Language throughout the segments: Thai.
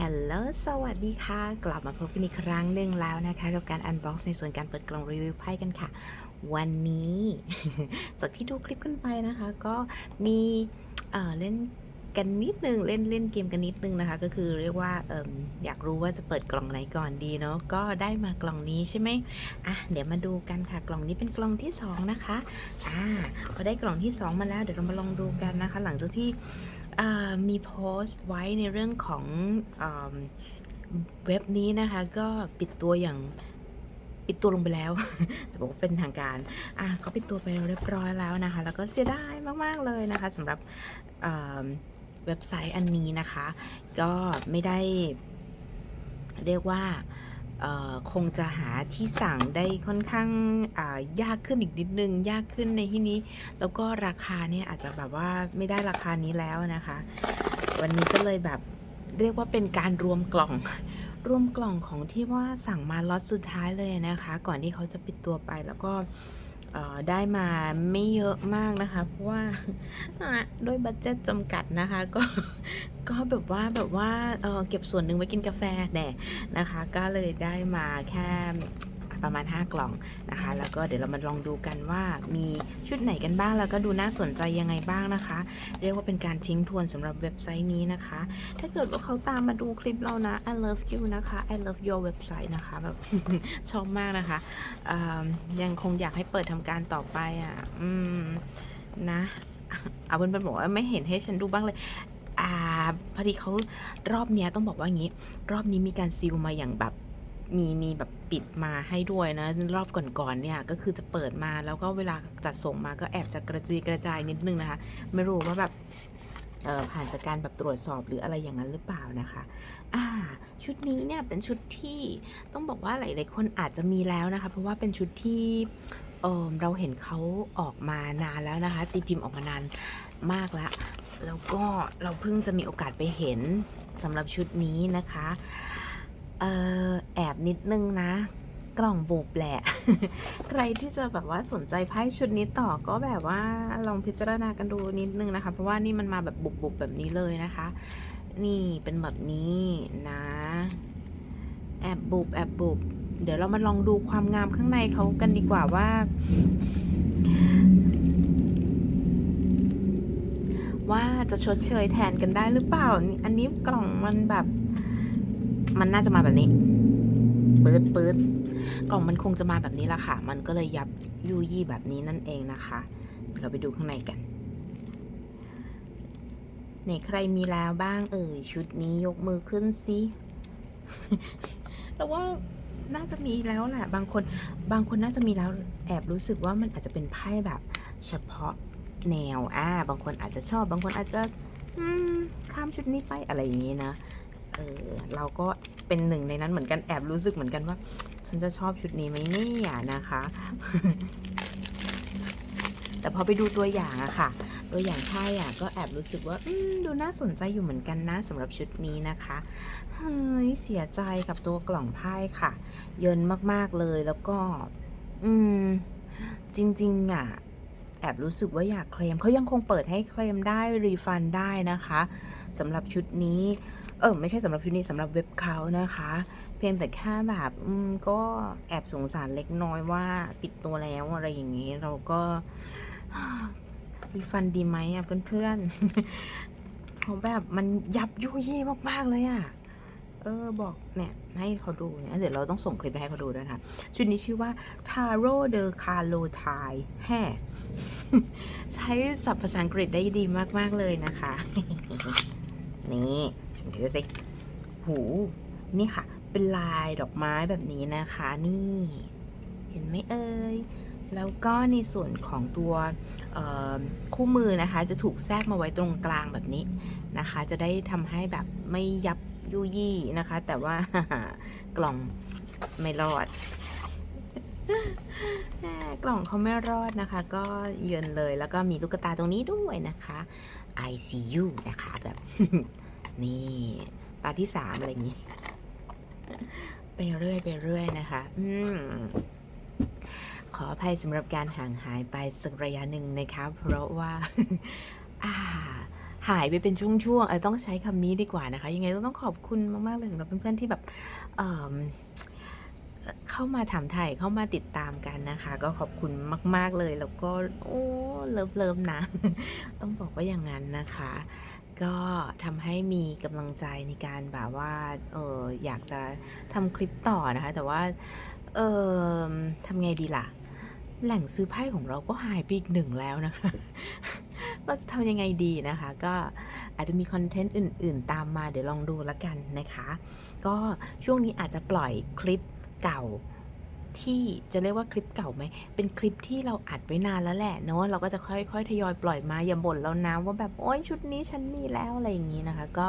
ฮลโหล สวัสดีค่ะ กลับมาพบกันอีกครั้งหนึ่งแล้วนะคะ กับการอันบ็อกซ์ในส่วนการเปิดกล่องรีวิวไพ่กันค่ะ วันนี้ จากที่ดูคลิปกันไปนะคะ ก็มีเออเล่นกันนิดนึงเล่นเล่นเกมกันนิดนึงนะคะ ก็คือเรียกว่าเออยากรู้ว่าจะเปิดกล่องไหนก่อนดีเนาะก็ได้มากล่องนี้ใช่ไหมอะเดี๋ยวมาดูกันค่ะกล่องนี้เป็นกล่องที่สองนะคะอ่าพอได้กล่องที่สองมาแล้วเดี๋ยวเรามาลองดูกันนะคะ หลังจากที่ มีโพสต์ไว้ในเรื่องของอเว็บนี้นะคะ ก็ปิดตัวอย่างปิดตัวลงไปแล้ว จะบอกว่าเป็นทางการอะเขาปิดตัวไปเรียบร้อยแล้วนะคะ แล้วก็เสียดายมาก ๆ เลยนะคะสำหรับเว็บไซต์อันนี้นะคะ ก็ไม่ได้เรียกว่า คงจะหาที่สั่งได้ค่อนข้างายากขึ้นอีกนิดนึง ยากขึ้นในที่นี้ แล้วก็ราคาเนี่ยอาจจะแบบว่าไม่ได้ราคานี้แล้วนะคะ วันนี้ก็เลยแบบเรียกว่าเป็นการรวมกล่อง รวมกล่องของที่ว่าสั่งมาล็อตสุดท้ายเลยนะคะ ก่อนที่เขาจะปิดตัวไปแล้วก็ ได้มาไม่เยอะมากนะคะ เพราะว่าด้วยบัตเจ็ตจำกัดนะคะ ก็ก็แบบว่าแบบว่าเเก็บส่วนหนึ่งไว้กินกาแฟแน่นะคะ ก็เลยได้มาแค่ ประมาณ 5 กล่องนะคะ แล้วก็เดี๋ยวเรามาลองดูกันว่ามีชุดไหนกันบ้าง แล้วก็ดูน่าสนใจยังไงบ้างนะคะ เรียกว่าเป็นการทิ้งทวนสำหรับเว็บไซต์นี้นะคะ ถ้าเกิดว่าเขาตามมาดูคลิปเรานะ I love you นะคะ I love your website นะคะแบบชอบมากนะคะยังคงอยากให้เปิดทำการต่อไปอะอืมนะเอาเพื่อนๆบอกว่าไม่เห็นให้ฉันดูบ้างเลยอ่าพอดีเขารอบเนี้ยต้องบอกว่างี้ รอบนี้มีการซิลมาอย่างแบบ มีมีแบบปิดมาให้ด้วยนะ รอบก่อนๆเนี่ยก็คือจะเปิดมาแล้วก็เวลาจัดส่งมาก็แอบจะกระจุยกระจายนิดนึงนะคะ ไม่รู้ว่าแบบผ่านจากการแบบตรวจสอบหรืออะไรอย่างนั้นหรือเปล่านะคะอ่าชุดนี้เนี่ยเป็นชุดที่ต้องบอกว่าหลายๆคนอาจจะมีแล้วนะคะ เพราะว่าเป็นชุดที่เเราเห็นเขาออกมานานแล้วนะคะ ตีพิมพ์ออกมานานมากแล้วแล้วก็เราเพิ่งจะมีโอกาสไปเห็นสำหรับชุดนี้นะคะ เออแอบนิดนึงนะ กล่องบุบแหละ ใครที่จะแบบว่าสนใจไพ่ชุดนี้ต่อก็แบบว่าลองพิจารณากันดูนิดนึงนะคะ เพราะว่านี่มันมาแบบบุบๆแบบนี้เลยนะคะ นี่เป็นแบบนี้นะ แอบบุบแอบบุบเดี๋ยวเรามาลองดูความงามข้างในเขากันดีกว่าว่า ว่าจะชดเชยแทนกันได้หรือเปล่า อันนี้กล่องมันแบบ มันน่าจะมาแบบนี้ปืดปืดกล่องมันคงจะมาแบบนี้ละค่ะ มันก็เลยยับยุยี่แบบนี้นั่นเองนะคะ เราไปดูข้างในกันไหนใครมีแล้วบ้างเอ่ยชุดนี้ยกมือขึ้นสิแล้วว่าน่าจะมีแล้วแหละ บางคนบางคนน่าจะมีแล้วแอบรู้สึกว่ามันอาจจะเป็นไพ่แบบ เฉพาะแนวอ่าบางคนอาจจะชอบ บางคนอาจจะอืมข้ามชุดนี้ไปอะไรอย่างนี้นะ เออเราก็เป็นหนึ่งในนั้นเหมือนกันแอบรู้สึกเหมือนกันว่า ฉันจะชอบชุดนี้ไหมเนี่ยนะคะ แต่พอไปดูตัวอย่างอะค่ะ ตัวอย่างไพ่อะก็แอบรู้สึกว่าดูน่าสนใจอยู่เหมือนกันนะสำหรับชุดนี้นะคะเฮ้ยเสียใจกับตัวกล่องไพ่ค่ะ เยินมากๆเลยแล้วก็ อืม จริง ๆอะ แอบรู้สึกว่าอยากเคลมเขายังคงเปิดให้เคลมได้รีฟันได้นะคะสำหรับชุดนี้ เออไม่ใช่สำหรับชุดนี้สำหรับเว็บเขานะคะ เพียงแต่แค่แบบอืมก็แอบสงสารเล็กน้อยว่าปิดตัวแล้วอะไรอย่างนี้เราก็รีฟันดีไหมอะเพื่อนๆเขาแบบมันยับยุยี่มากๆเลยอะ เออบอกเนี่ยให้เขาดูเนี่ยเดี๋ยวเราต้องส่งคลิปไปให้เขาดูด้วยนะคะชุดนี้ชื่อว่า Taro de Carlo Thai แฮ่ใช้ศัพท์ภาษาอังกฤษได้ดีมาก ๆ เลยนะคะ นี่เดี๋ยวดูสิหูนี่ค่ะ เป็นลายดอกไม้แบบนี้นะคะ นี่ เห็นไหมเอ่ยแล้วก็ในส่วนของตัวคู่มือนะคะ จะถูกแทรกมาไว้ตรงกลางแบบนี้นะคะ จะได้ทำให้แบบไม่ยับ ยุยี่นะคะ แต่ว่ากล่องไม่รอดกล่องเขาไม่รอดนะคะ ก็เยือนเลยแล้วก็มีลูกตาตรงนี้ด้วยนะคะ ICU นะคะแบบ นี่ตาที่สามอะไรอย่างนี้ ไปเรื่อยไปเรื่อยนะคะ อืมขออภัยสำหรับการห่างหายไปสักระยะหนึ่งนะคะ เพราะว่า อ่า หายไปเป็นช่วงๆเออต้องใช้คำนี้ดีกว่านะคะ ยังไงต้องขอบคุณมากๆเลยสำหรับเพื่อนๆที่แบบเเข้ามาถามไถ่เข้ามาติดตามกันนะคะ ก็ขอบคุณมาก ๆเลยแล้วก็โอ้เลิฟเลิฟๆนะต้องบอกว่าอย่างนั้นนะคะ ก็ทำให้มีกำลังใจในการแบบว่าเอออยากจะทำคลิปต่อนะคะ แต่ว่าเออทำไงดีล่ะ แหล่งซื้อไพ่ของเราก็หายไปอีกหนึ่งแล้วนะคะ เราจะทำยังไงดีนะคะ ก็อาจจะมีคอนเทนต์อื่น ๆ ตามมาเดี๋ยวลองดูแล้วกันนะคะ ก็ช่วงนี้อาจจะปล่อยคลิปเก่า ที่จะเรียกว่าคลิปเก่าไหม เป็นคลิปที่เราอัดไว้นานแล้วแหละเนาะ เราก็จะค่อยๆ ทยอยปล่อยมาอย่าบ่นแล้วนะว่าแบบโอ๊ยชุดนี้ฉันมีแล้วอะไรอย่างนี้นะคะ ก็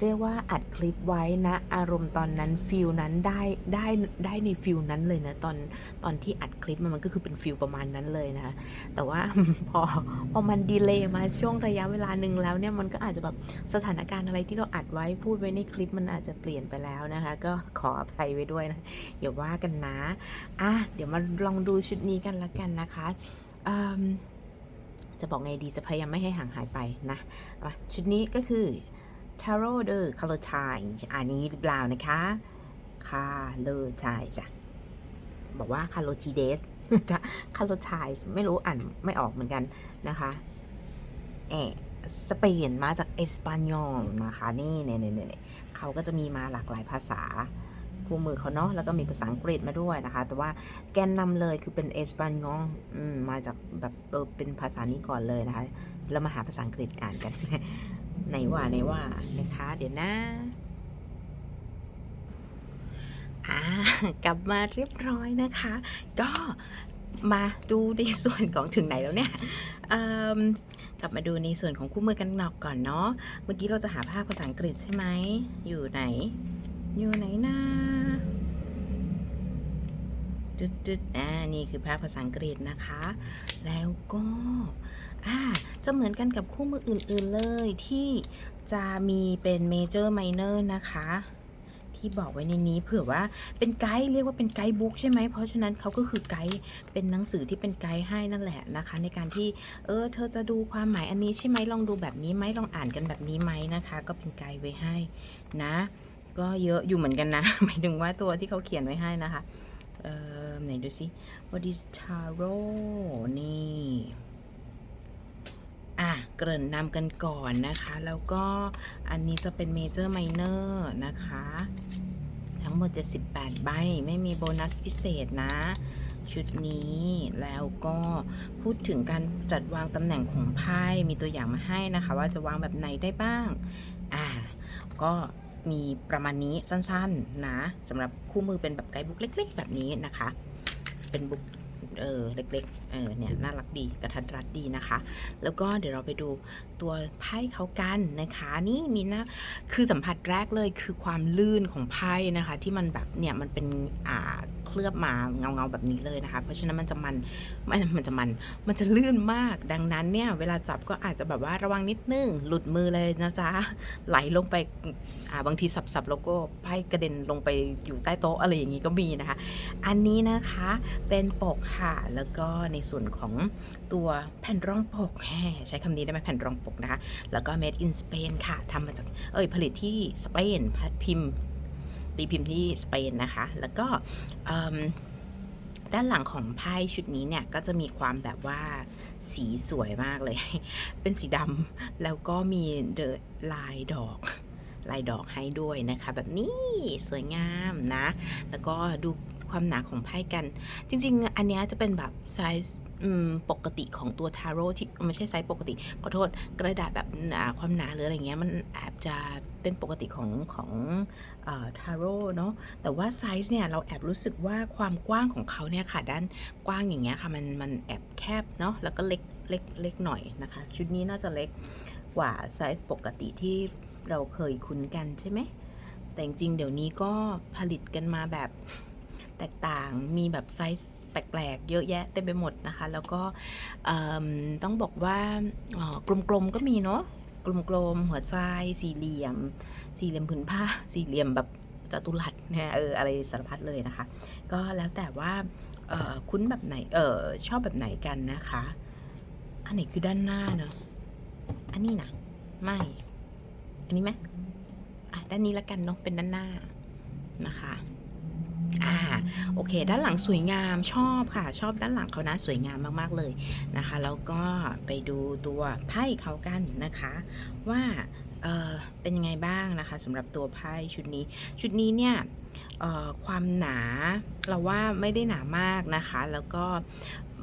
เรียกว่าอัดคลิปไว้นะ อารมณ์ตอนนั้นฟิลนั้นได้ได้ได้ในฟิลนั้นเลยนะตอนตอนที่อัดคลิปมันมันก็คือเป็นฟิลประมาณนั้นเลยนะคะ แต่ว่าพอพอมันดีเลย์มาช่วงระยะเวลาหนึ่งแล้วเนี่ยมันก็อาจจะแบบสถานการณ์อะไรที่เราอัดไว้พูดไว้ในคลิปมันอาจจะเปลี่ยนไปแล้วนะคะ ก็ขออภัยไว้ด้วยนะอย่าว่ากันนะอะเดี๋ยวมาลองดูชุดนี้กันละกันนะคะจะบอกไงดีจะพยายามไม่ให้ห่างหายไปนะชุดนี้ก็คือ Tarot the Color Time อันนี้หรือเปล่านะคะ Color Time จ้ะบอกว่า c a l o t i d e s คาโลไทส์ไม่รู้อ่านไม่ออกเหมือนกันนะคะเออสเปนมาจากเอสปานยอลนะคะ นี่เนี่ยเนี่ยเนี่ยเขาก็จะมีมาหลากหลายภาษา คู่มือเขาเนาะแล้วก็มีภาษาอังกฤษมาด้วยนะคะ แต่ว่าแกนนำเลยคือเป็นเอสปานยอลมาจากแบบเป็นภาษานี้ก่อนเลยนะคะ แล้วมาหาภาษาอังกฤษอ่านกันไหนว่าไหนว่านะคะ เดี๋ยวนะอ่ากลับมาเรียบร้อยนะคะ ก็มาดูในส่วนของถึงไหนแล้วเนี่ยกลับมาดูในส่วนของคู่มือกันหนอกก่อนเนาะ เมื่อกี้เราจะหาภาพภาษาอังกฤษใช่ไหม อยู่ไหน อยู่ไหนนะ จุดจุดอ่านี่คือภาพภาษาอังกฤษนะคะ แล้วก็อ่าจะเหมือนกันกับคู่มืออื่น ๆเลยที่จะมีเป็นเมเจอร์ไมเนอร์นะคะ ที่บอกไว้ในนี้เผื่อว่าเป็นไกด์เรียกว่าเป็นไกด์บุ๊กใช่ไหมเพราะฉะนั้นเขาก็คือไกด์เป็นหนังสือที่เป็นไกด์ให้นั่นแหละนะคะ ในการที่เออเธอจะดูความหมายอันนี้ใช่ไหมลองดูแบบนี้ไหมลองอ่านกันแบบนี้ไหมนะคะ ก็เป็นไกด์ไว้ให้นะ ก็เยอะอยู่เหมือนกันนะหมายถึงว่าตัวที่เขาเขียนไว้ให้นะคะ เออไหนดูสิ what is tarot นี่อะ เกริ่นนำกันก่อนนะคะ แล้วก็อันนี้จะเป็นเมเจอร์ไมเนอร์นะคะ ทั้งหมด 78 ใบ ไม่มีโบนัสพิเศษนะ ชุดนี้แล้วก็พูดถึงการจัดวางตำแหน่งของไพ่มีตัวอย่างมาให้นะคะ ว่าจะวางแบบไหนได้บ้าง อ่าก็ มีประมาณนี้สั้นๆนะสำหรับคู่มือเป็นแบบไกด์บุ๊กเล็ก ๆ แบบนี้นะคะ เป็นบุ๊กเออเล็กๆเออเนี่ยน่ารักดีกระทัดรัดดีนะคะ แล้วก็เดี๋ยวเราไปดูตัวไพ่เขากันนะคะ นี่มีนะคือสัมผัสแรกเลยคือความลื่นของไพ่นะคะ ที่มันแบบเนี่ยมันเป็นอ่า ลือบมาเงาเงาๆแบบนี้เลยนะคะ เพราะฉะนั้นมันจะมันมันมันจะมัน มันจะลื่นมาก ดังนั้นเนี่ยเวลาจับก็อาจจะแบบว่าระวังนิดนึง หลุดมือเลยนะจ๊ะ ไหลลงไปอ่าบางทีสับๆแล้วก็ไพ่กระเด็นลงไปอยู่ใต้โต๊ะอะไรอย่างนี้ก็มีนะคะ อันนี้นะคะเป็นปกค่ะ แล้วก็ในส่วนของตัวแผ่นรองปกแใช้คำนี้ได้ไหมแผ่นรองปกนะคะ แล้วก็ made in Spain ค่ะทำมาจากเอ้ยผลิตที่สเปนพิมพ์ ตีพิมพ์ที่สเปนนะคะ แล้วก็ด้านหลังของไพ่ชุดนี้เนี่ยก็จะมีความแบบว่าสีสวยมากเลย เป็นสีดำแล้วก็มีเดลายดอก ลายดอกให้ด้วยนะคะ แบบนี้สวยงามนะ แล้วก็ดูความหนาของไพ่กัน จริง ๆ อันนี้จะเป็นแบบไซส์ ปกติของตัวทาโร่ที่ไม่ใช่ไซส์ปกติขอโทษกระดาษแบบหนาความหนาหรืออะไรเงี้ยมันแอบจะเป็นปกติของของทาโร่เนาะแต่ว่าไซส์เนี่ยเราแอบรู้สึกว่าความกว้างของเขาเนี่ยค่ะด้านกว้างอย่างเงี้ยค่ะมันมันแอบแคบเนาะแล้วก็เล็กเล็กเล็กหน่อยนะคะ ชุดนี้น่าจะเล็กกว่าไซส์ปกติที่เราเคยคุ้นกันใช่ไหมแต่จริงเดี๋ยวนี้ก็ผลิตกันมาแบบแตกต่างมีแบบไซส์ ปลกๆ เยอะแยะเต็มไปหมดนะคะ แล้วก็ต้องบอกว่ากลมๆก็มีเนาะกลมๆหัวใจสี่เหลี่ยม สี่เหลี่ยมผืนผ้า สี่เหลี่ยมแบบจัตุรัสเนี่ยเอออะไรสารพัดเลยนะคะ ก็แล้วแต่ว่าคุ้นแบบไหนเออชอบแบบไหนกันนะคะ อันไหนคือด้านหน้าเนาะอันนี้นะไม่ อันนี้ไหมอะด้านนี้ละกันเนาะเป็นด้านหน้านะคะ อ่าโอเค ด้านหลังสวยงามชอบค่ะ ชอบด้านหลังเขานะสวยงามมากๆเลยนะคะ แล้วก็ไปดูตัวไพ่เขากันนะคะ ว่าเออเป็นยังไงบ้างนะคะสำหรับตัวไพ่ชุดนี้ ชุดนี้เนี่ยความหนาเราว่าไม่ได้หนามากนะคะ แล้วก็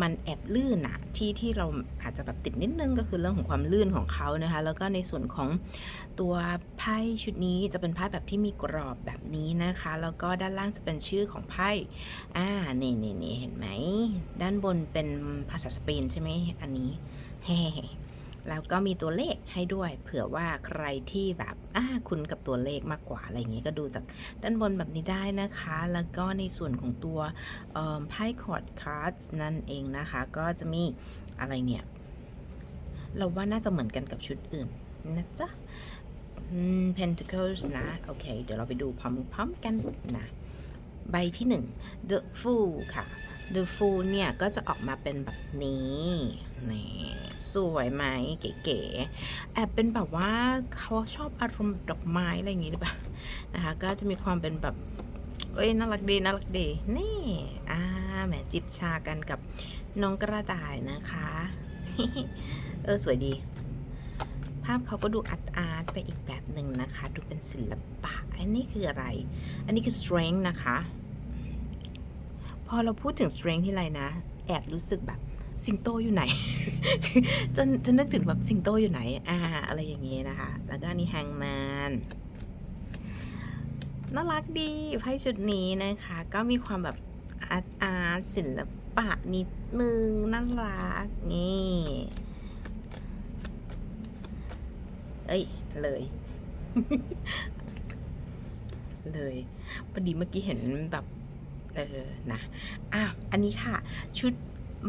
มันแอบลื่นอะที่ที่เราอาจจะแบบติดนิดนึงก็คือเรื่องของความลื่นของเขานะคะ แล้วก็ในส่วนของตัวไพ่ชุดนี้จะเป็นไพ่แบบที่มีกรอบแบบนี้นะคะ แล้วก็ด้านล่างจะเป็นชื่อของไพ่อ่านี่นี่นี่เห็นไหม ด้านบนเป็นภาษาสเปนใช่ไหมอันนี้เฮ้ แล้วก็มีตัวเลขให้ด้วย เผื่อว่าใครที่แบบอ่าคุ้นกับตัวเลขมากกว่าอะไรอย่างงี้ก็ดูจากด้านบนแบบนี้ได้นะคะ แล้วก็ในส่วนของตัวไพ่คอร์ดการ์ดนั่นเองนะคะ ก็จะมีอะไรเนี่ย เราว่าน่าจะเหมือนกันกับชุดอื่นนะจ๊ะ Pentacles นะ โอเค เดี๋ยวเราไปดูพร้อมๆกันนะ ใบที่หนึ่ง The Fool ค่ะ The Fool เนี่ย ก็จะออกมาเป็นแบบนี้ นี่สวยไหมเก๋ๆแอบเป็นแบบว่าเขาชอบอารมณ์ดอกไม้อะไรอย่างงี้หรือเปล่านะคะ ก็จะมีความเป็นแบบเอ้ยน่ารักดีน่ารักดีนี่อ่าแหมจิบชากันกับน้องกระต่ายนะคะ เออสวยดี ภาพเขาก็ดูอาร์ตอาร์ตไปอีกแบบหนึ่งนะคะ ดูเป็นศิลปะ อันนี้คืออะไร อันนี้คือ strength นะคะ พอเราพูดถึง strength ที่ไรนะ แอบรู้สึกแบบ สิงโตอยู่ไหนจะจะนึกถึงแบบสิงโตอยู่ไหนอ่าอะไรอย่างงี้นะคะ แล้วก็นี่แฮงแมนน่ารักดีไพ่ชุดนี้นะคะ ก็มีความแบบอาร์ตอาร์ตศิลปะนิดนึงน่ารักนี่เอ้ย เลย เลยพอดีเมื่อกี้เห็นแบบ เออ นะอะอันนี้ค่ะ ชุด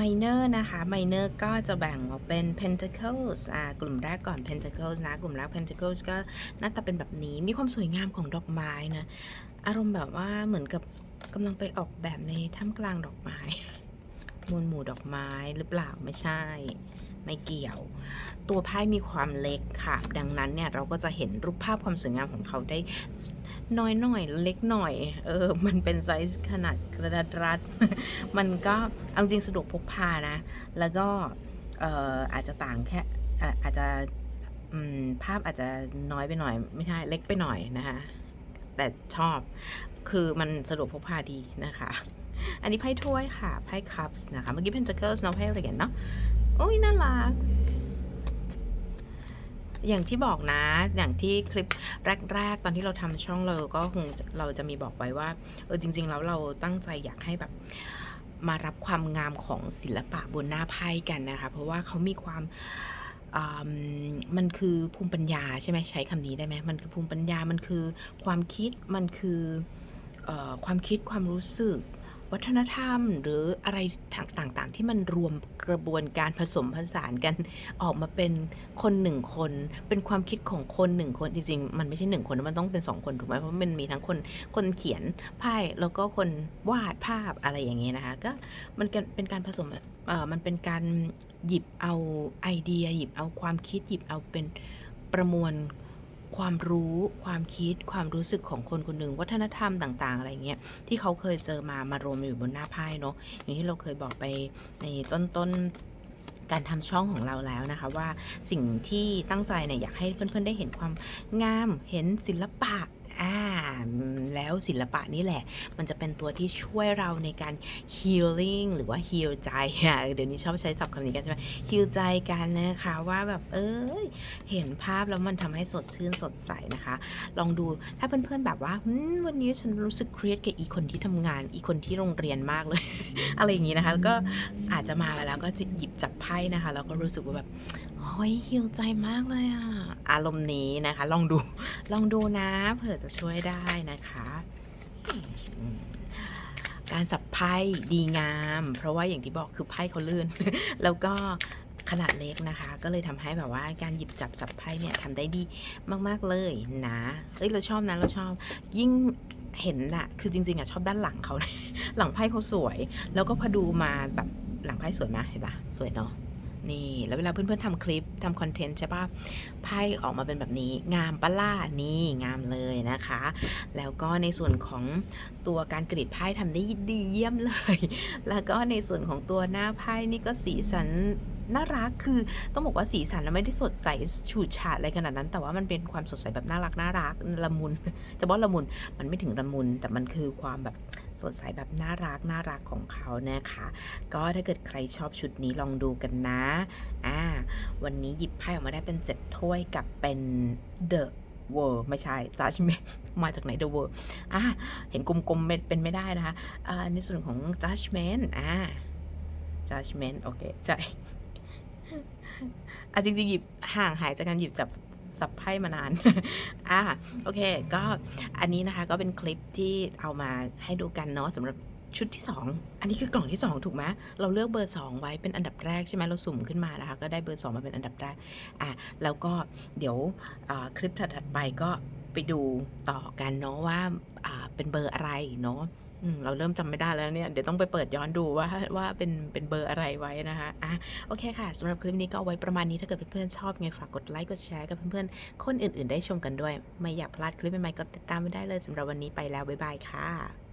minor นะคะ minor ก็จะแบ่งออกเป็น pentacles อ่ากลุ่มแรกก่อน pentacles นะ กลุ่มแรก pentacles ก็หน้าตาเป็นแบบนี้ มีความสวยงามของดอกไม้นะ อารมณ์แบบว่าเหมือนกับกำลังไปออกแบบในท่ามกลางดอกไม้ มวลหมู่ดอกไม้หรือเปล่าไม่ใช่ ไม่เกี่ยว ตัวไพ่มีความเล็กค่ะ ดังนั้นเนี่ยเราก็จะเห็นรูปภาพความสวยงามของเขาได้ น้อยหน่อยเล็กหน่อย เออ มันเป็นไซส์ขนาดกระดัดรัด มันก็เอาจริงสะดวกพกพานะ แล้วก็เอ่ออาจจะต่างแค่อะอาจจะภาพอาจจะน้อยไปหน่อย ไม่ใช่เล็กไปหน่อยนะคะแต่ชอบคือมันสะดวกพกพาดีนะคะ อันนี้ไพ่ถ้วยค่ะ ไพ่คัพส์นะคะ เมื่อกี้เป็น Pentacles เนาะไพ่เหรียญเนาะโอ้ยน่ารัก อย่างที่บอกนะ อย่างที่คลิปแรก ๆ ตอนที่เราทำช่องเราก็คงเราจะมีบอกไว้ว่า เออจริง ๆ แล้วเราตั้งใจอยากให้แบบมารับความงามของศิลปะบนหน้าไพ่กันนะคะ เพราะว่าเขามีความมันคือภูมิปัญญาใช่ไหมใช้คำนี้ได้ไหมมันคือภูมิปัญญามันคือความคิดมันคืออความคิดความรู้สึก วัฒนธรรม หรืออะไรต่างๆ ที่มันรวมกระบวนการผสมผสานกัน ออกมาเป็นคนหนึ่งคน เป็นความคิดของคนหนึ่งคนจริง ๆ มันไม่ใช่หนึ่งคนมันต้องเป็นสองคนถูกไหมเพราะมันมีทั้งคนคนเขียนไพ่แล้วก็คนวาดภาพอะไรอย่างเงี้ยนะคะก็มันเป็นเป็นการผสมเอ่อมันเป็นการหยิบเอาไอเดีย หยิบเอาความคิดหยิบเอาเป็นประมวล ความรู้ ความคิด ความรู้สึกของคนคนหนึ่ง วัฒนธรรมต่าง ๆ อะไรเงี้ย ที่เขาเคยเจอมามารวมอยู่บนหน้าไพ่เนาะ อย่างที่เราเคยบอกไปในต้นๆการทำช่องของเราแล้วนะคะว่าสิ่งที่ตั้งใจเนี่ยอยากให้เพื่อนๆได้เห็นความงามเห็นศิลปะ อ่แล้วศิลปะนี่แหละ มันจะเป็นตัวที่ช่วยเราในการ healing หรือว่า heal ใจอะเดี๋ยวนี้ชอบใช้ศัพท์คำนี้กันใช่ไหม heal ใจกันนะคะว่าแบบเอ้ยเห็นภาพแล้วมันทำให้สดชื่นสดใสนะคะ ลองดูถ้าเพื่อนๆแบบว่าวันนี้ฉันรู้สึกเครียดกับอีคนที่ทำงาน อีคนที่โรงเรียนมากเลย อะไรอย่างนี้นะคะแล้วก็อาจจะมาแล้วก็จะหยิบจับไพ่นะคะแล้วก็รู้สึกว่าแบบ เฮ้ยฮิวใจมากเลยอะอารมณ์นี้นะคะ ลองดู ลองดูนะ เผื่อจะช่วยได้นะคะ การสับไพ่ดีงาม เพราะว่าอย่างที่บอกคือไพ่เขาลื่น แล้วก็ขนาดเล็กนะคะ ก็เลยทำให้แบบว่าการหยิบจับสับไพ่เนี่ยทำได้ดีมาก ๆ เลยนะเอ้ยเราชอบนะเราชอบยิ่งเห็นอะคือจริง ๆอะชอบด้านหลังเขา หลังไพ่เขาสวย แล้วก็พอดูมาแบบหลังไพ่สวยมากเห็นปะสวยเนาะ นี่ แล้วเวลาเพื่อนๆทำคลิปทำคอนเทนต์ใช่ปะไพ่ออกมาเป็นแบบนี้ งามปะล่านี่งามเลยนะคะ แล้วก็ในส่วนของตัวการกรีดไพ่ทำได้ดีเยี่ยมเลย แล้วก็ในส่วนของตัวหน้าไพ่นี่ก็สีสัน น่ารักคือต้องบอกว่าสีสันแล้วไม่ได้สดใสฉูดฉาดอะไรขนาดนั้น แต่ว่ามันเป็นความสดใสแบบน่ารักน่ารักละมุนจะบอกละมุนมันไม่ถึงละมุน แต่มันคือความแบบสดใสแบบน่ารักน่ารักของเขานะคะ ก็ถ้าเกิดใครชอบชุดนี้ลองดูกันนะอ่าวันนี้หยิบไพ่ออกมาได้เป็นเจ็ดถ้วยกับเป็น The World ไม่ใช่ Judgment มาจากไหน The World อ่าเห็นกลมๆเป็นเป็นไม่ได้นะคะอ่าในส่วนของ Judgment อ่า Judgment โอเค ใช่ อะจริงๆหยิบห่างหายจากการหยิบจับสับไพ่มานาน อ่าโอเค ก็อันนี้นะคะก็เป็นคลิปที่เอามาให้ดูกันเนาะสำหรับชุดที่ 2 อันนี้คือกล่องที่ 2 ถูกไหมเราเลือกเบอร์ 2 ไว้เป็นอันดับแรกใช่ไหมเราสุ่มขึ้นมานะคะ ก็ได้เบอร์ 2 มาเป็นอันดับแรก อะ แล้วก็เดี๋ยวคลิปถัดๆไปก็ไปดูต่อกันเนาะว่าเป็นเบอร์อะไรเนาะ เราเริ่มจำไม่ได้แล้วเนี่ย เดี๋ยวต้องไปเปิดย้อนดูว่าว่าเป็นเป็นเบอร์อะไรไว้นะคะอะโอเคค่ะสำหรับคลิปนี้ก็เอาไว้ประมาณนี้ถ้าเกิดเพื่อนๆชอบไงฝากกดไลค์กดแชร์กับเพื่อนๆคนอื่นๆ ได้ชมกันด้วย ไม่อยากพลาดคลิปใหม่ๆก็ติดตามไม่ได้เลยสำหรับวันนี้ไปแล้วบ๊ายบายค่ะ